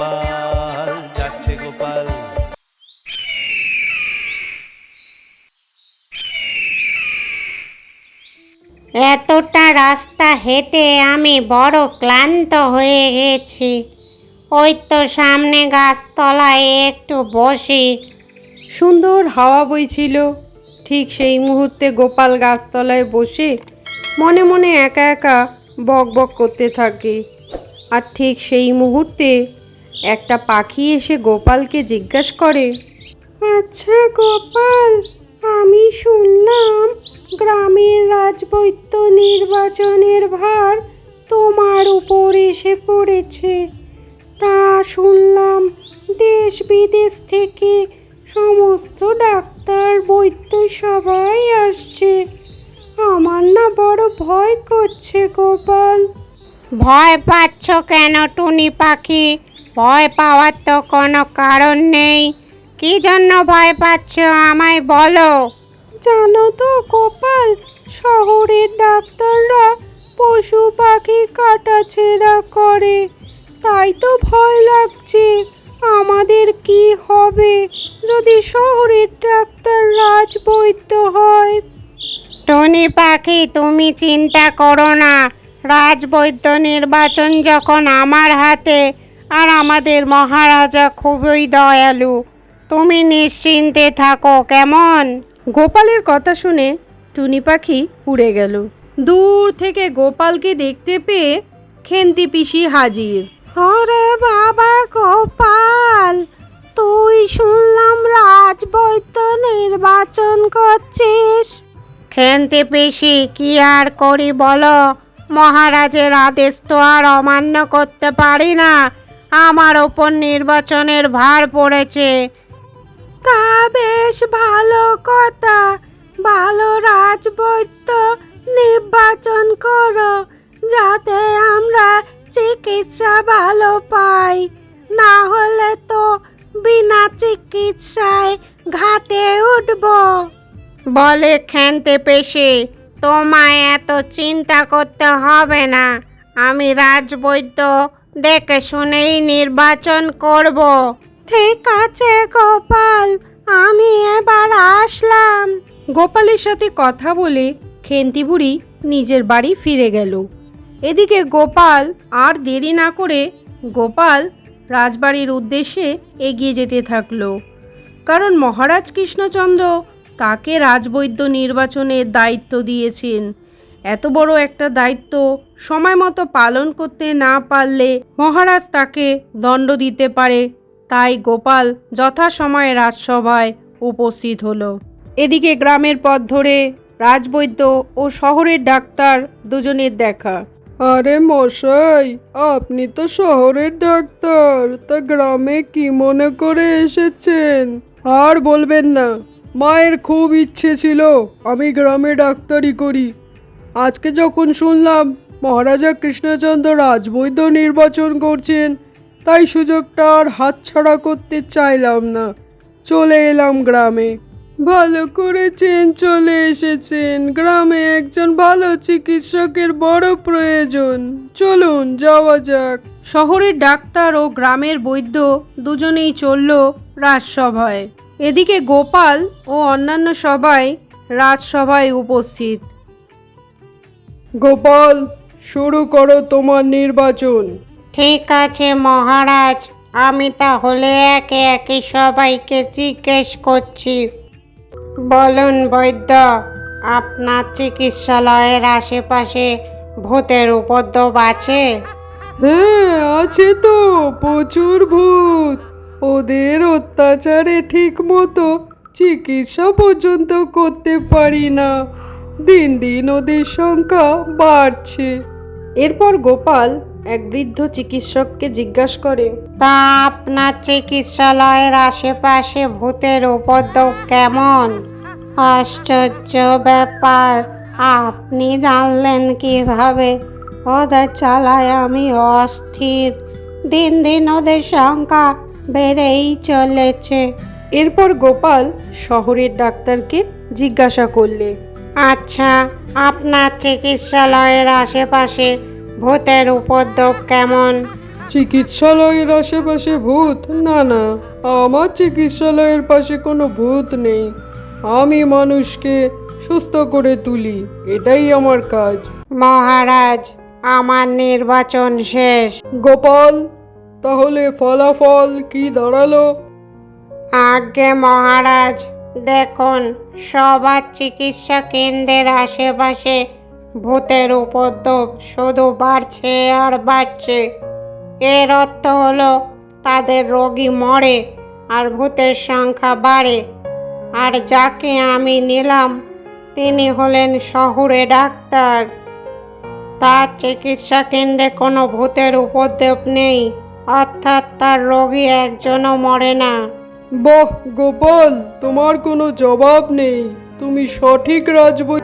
গোপাল যাচ্ছে গোপাল। এতটা রাস্তা হেঁটে আমি বড় ক্লান্ত হয়ে গেছি। ওই তো সামনে গাছতলায় একটু বসি। সুন্দর হাওয়া বইছিল। ঠিক সেই মুহূর্তে গোপাল গাছতলায় বসে মনে মনে একা একা বক বক করতে থাকে। আর ঠিক সেই মুহূর্তে একটা পাখি এসে গোপালকে জিজ্ঞাসা করে আচ্ছা গোপাল, আমি শুনলাম গ্রামের রাজবৈদ্য নির্বাচনের ভার তোমার উপর এসে পড়েছে। তা শুনলাম দেশ বিদেশ থেকে সমস্ত ডাক্তার, বৈদ্য সবাই আসছে। আমার না বড় ভয় করছে গোপাল। ভয় পাচ্ছ কেন টুনি পাখি? ভয় পাওয়ার তো কোনো কারণ নেই। কি জন্য ভয় পাচ্ছ আমায় বলো? জানো তো গোপাল শহরের ডাক্তাররা পশু পাখি কাটাছেড়া করে। তাই তো ভয় লাগছে আমাদের কি হবে যদি শহরের ডাক্তার রাজবৈদ্য হয়? টনি পাখি তুমি চিন্তা করো না। রাজবৈদ্য নির্বাচন যখন আমার হাতে আর আমাদের মহারাজা খুবই দয়ালু। তুমি নিশ্চিন্তে থাকো কেমন? গোপালের কথা শুনে টুনি পাখি উড়ে গেল। দূর থেকে গোপালকে দেখতে পেয়ে খেন্তি পিসি হাজির। ওরে বাবা গোপাল তুই শুনলাম রাজবৈদ্য নির্বাচন করছিস। খেন্তি পেশি কি আর করি বলো? মহারাজের আদেশ তো আর অমান্য করতে পারি না। আমার ওপর নির্বাচনের ভার পড়েছে। তা বেশ ভালো কথা। ভালো রাজবৈদ্য নির্বাচন করো যাতে আমরা চিকিৎসা ভালো পাই। না হলে তো বিনা চিকিৎসায় ঘাটে উঠব। বলে খেনতে পেশে তোমায় এত চিন্তা করতে হবে না। আমি রাজবৈদ্য দেখে শুনেই নির্বাচন করব। ঠিক আছে গোপাল। আমি এবার আসলাম। গোপালের সাথে কথা বলে খেন্তি বুড়ি নিজের বাড়ি ফিরে গেল। এদিকে গোপাল আর দেরি না করে গোপাল রাজবাড়ির উদ্দেশ্যে এগিয়ে যেতে থাকল। কারণ মহারাজ কৃষ্ণচন্দ্র তাকে রাজবৈদ্য নির্বাচনের দায়িত্ব দিয়েছেন। এত বড় একটা দায়িত্ব সময় মতো পালন করতে না পারলে মহারাজ তাকে দণ্ড দিতে পারে। তাই গোপাল যথাসময়ে রাজসভায় উপস্থিত হলো। এদিকে গ্রামের পথ ধরে রাজবৈদ্য ও শহরের ডাক্তার দুজনের দেখা। আরে মশাই, আপনি তো শহরের ডাক্তার, তা গ্রামে কি মনে করে এসেছেন? আর বলবেন না, মায়ের খুব ইচ্ছে ছিল, আমি গ্রামে ডাক্তারি করি। আজকে যখন শুনলাম মহারাজা কৃষ্ণচন্দ্র রাজবৈদ্য নির্বাচন করছেন, তাই সুযোগটা আর হাতছাড়া করতে চাইলাম না। চলে এলাম গ্রামে। ভালো করেছেন, চলে এসেছেন। গ্রামে একজন ভালো চিকিৎসকের বড় প্রয়োজন। চলুন, যাওয়া যাক। শহরের ডাক্তার ও গ্রামের বৈদ্য দুজনেই চলল রাজসভায়। এদিকে গোপাল ও অন্যান্য সবাই রাজসভায় উপস্থিত। গোপাল শুরু করো তোমার নির্বাচন। ঠিক আছে মহারাজ আমি তাহলে একে একে সবাইকে জিজ্ঞেস করছি। বলুন বৈদ্য আপনার চিকিৎসালয়ের আশেপাশে ভূতের উপদ্রব আছে? হ্যাঁ আছে তো প্রচুর ভূত। ওদের অত্যাচারে ঠিক মতো চিকিৎসা পর্যন্ত করতে পারি না। দিন দিন ওদের সংখ্যা বাড়ছে। এরপর গোপাল এক বৃদ্ধ চিকিৎসককে জিজ্ঞাসা করে তা আপনার চিকিৎসালয়ের আশেপাশে ভূতের উপদ্রব কেমন? আশ্চর্য ব্যাপার আপনি জানলেন কীভাবে? ওদের চালায় আমি অস্থির। দিন দিন ওদের সংখ্যা বেড়েই চলেছে। এরপর গোপাল শহরের ডাক্তারকে জিজ্ঞাসা করলে আচ্ছা আপনার চিকিৎসালয়ের আশেপাশে ভূতের উপদ্রব কেমন? চিকিৎসালয়ের আশেপাশে ভূত? না না আমার চিকিৎসালয়ের পাশে কোনো ভূত নেই। আমি মানুষকে সুস্থ করে তুলি এটাই আমার কাজ। মহারাজ আমার নির্বাচন শেষ। গোপাল তাহলে ফলাফল কি দাঁড়াল? আজ্ঞে মহারাজ দেখুন, সবার চিকিৎসা কেন্দ্রের আশেপাশে ভূতের উপদ্রব শুধু বাড়ছে আর বাড়ছে। এর অর্থ হলো, তাদের রোগী মরে আর ভূতের সংখ্যা বাড়ে। আর যাকে আমি নিলাম, তিনি হলেন শহুরে ডাক্তার। তার চিকিৎসা কেন্দ্রে কোনো ভূতের উপদ্রব নেই, অর্থাৎ তার রোগী একজনও মরে না। বাহ গোপাল তোমার কোনো জবাব নেই। তুমি সঠিক রাজবৈ